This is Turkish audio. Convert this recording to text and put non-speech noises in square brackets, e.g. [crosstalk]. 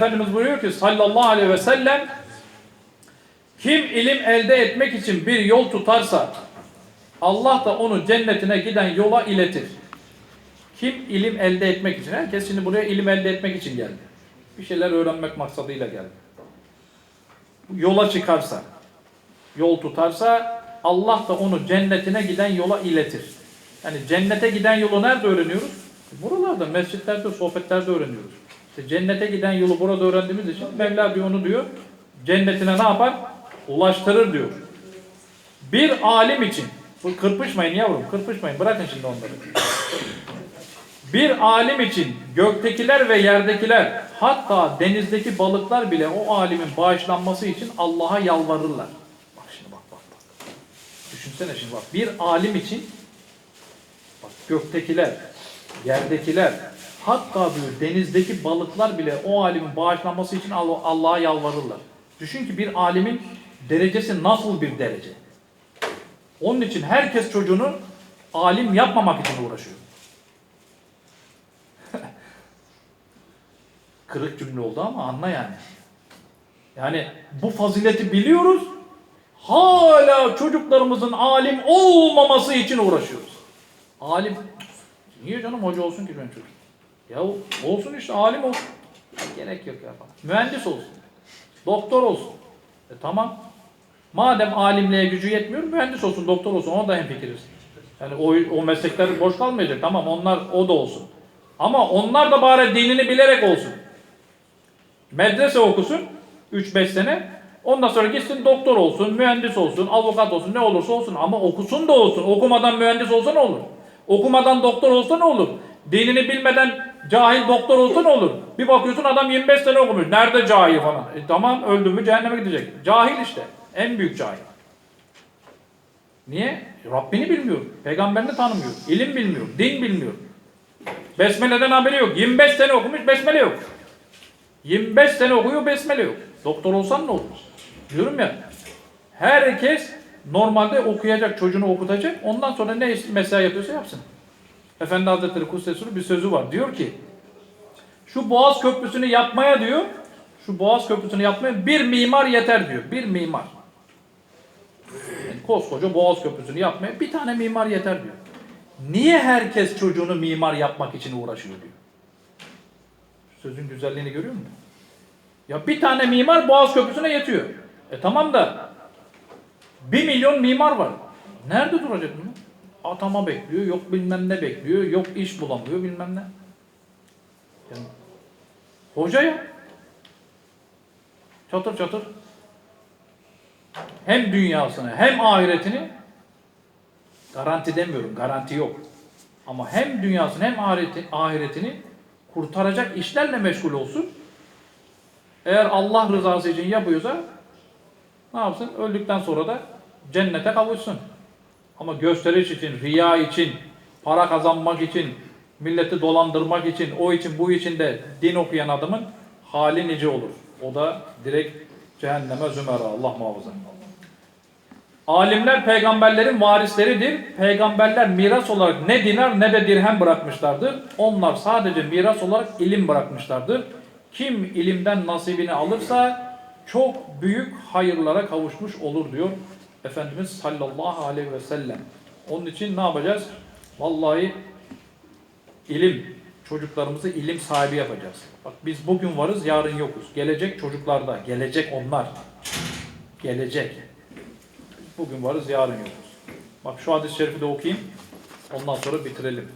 Efendimiz buyuruyor ki sallallahu aleyhi ve sellem kim ilim elde etmek için bir yol tutarsa Allah da onu cennetine giden yola iletir. Kim ilim elde etmek için? Herkes şimdi buraya ilim elde etmek için geldi. Bir şeyler öğrenmek maksadıyla geldi. Yola çıkarsa, yol tutarsa Allah da onu cennetine giden yola iletir. Yani cennete giden yolu nerede öğreniyoruz? Buralarda, mescitlerde, sohbetlerde öğreniyoruz. İşte cennete giden yolu burada öğrendiğimiz için Mevla diyor onu diyor. Cennetine ne yapar? Ulaştırır diyor. Bir alim için, bu kırpışmayın yavrum, kırpışmayın, bırakın şimdi onları. Bir alim için göktekiler ve yerdekiler, hatta denizdeki balıklar bile o alimin bağışlanması için Allah'a yalvarırlar. Bak şimdi bak bak bak. Düşünsene şimdi bak. Bir alim için bak göktekiler, yerdekiler, hatta diyor denizdeki balıklar bile o alimin bağışlanması için Allah- Allah'a yalvarırlar. Düşün ki bir alimin derecesi nasıl bir derece? Onun için herkes çocuğunu alim yapmamak için uğraşıyor. [laughs] Kırık cümle oldu ama anla yani. Yani bu fazileti biliyoruz. Hala çocuklarımızın alim olmaması için uğraşıyoruz. Alim. Niye canım hoca olsun ki benim çocuk? Ya olsun işte alim olsun. Gerek yok ya falan. Mühendis olsun. Doktor olsun. E tamam. Madem alimliğe gücü yetmiyor, mühendis olsun, doktor olsun. Ona da hemfikiriz. Yani o, o meslekler boş kalmayacak. Tamam onlar o da olsun. Ama onlar da bari dinini bilerek olsun. Medrese okusun 3-5 sene. Ondan sonra gitsin doktor olsun, mühendis olsun, avukat olsun, ne olursa olsun. Ama okusun da olsun. Okumadan mühendis olsa ne olur? Okumadan doktor olsa ne olur? Dinini bilmeden cahil doktor olsa ne olur? Bir bakıyorsun adam 25 sene okumuş. Nerede cahil falan? E tamam öldü mü cehenneme gidecek. Cahil işte. En büyük cahil. Niye? Rabbini bilmiyor. Peygamberini tanımıyor. ilim bilmiyor. Din bilmiyor. Besmele'den haberi yok. 25 sene okumuş besmele yok. 25 sene okuyor besmele yok. Doktor olsan ne olur? Diyorum ya. Herkes normalde okuyacak, çocuğunu okutacak. Ondan sonra ne mesai yapıyorsa yapsın. Efendi Hazretleri Kudsesuru bir sözü var. Diyor ki şu Boğaz Köprüsü'nü yapmaya diyor şu Boğaz Köprüsü'nü yapmaya bir mimar yeter diyor. Bir mimar. Yani koskoca Boğaz Köprüsü'nü yapmaya bir tane mimar yeter diyor. Niye herkes çocuğunu mimar yapmak için uğraşıyor diyor. Sözün güzelliğini görüyor musun? Ya bir tane mimar Boğaz Köprüsü'ne yetiyor. E tamam da bir milyon mimar var. Nerede duracak bunu? Atama bekliyor, yok bilmem ne bekliyor, yok iş bulamıyor bilmem ne. Yani, hoca ya. Çatır çatır. Hem dünyasını hem ahiretini garanti demiyorum, garanti yok. Ama hem dünyasını hem ahireti, ahiretini kurtaracak işlerle meşgul olsun. Eğer Allah rızası için yapıyorsa ne yapsın? Öldükten sonra da cennete kavuşsun. Ama gösteriş için, riya için, para kazanmak için, milleti dolandırmak için, o için, bu için de din okuyan adamın hali nice olur. O da direkt cehenneme zümera. Allah muhafaza. Alimler peygamberlerin varisleridir. Peygamberler miras olarak ne dinar ne de dirhem bırakmışlardır. Onlar sadece miras olarak ilim bırakmışlardır. Kim ilimden nasibini alırsa çok büyük hayırlara kavuşmuş olur diyor Efendimiz sallallahu aleyhi ve sellem. Onun için ne yapacağız? Vallahi ilim, çocuklarımızı ilim sahibi yapacağız. Bak biz bugün varız, yarın yokuz. Gelecek çocuklarda, gelecek onlar. Gelecek. Bugün varız, yarın yokuz. Bak şu hadis-i şerifi de okuyayım. Ondan sonra bitirelim.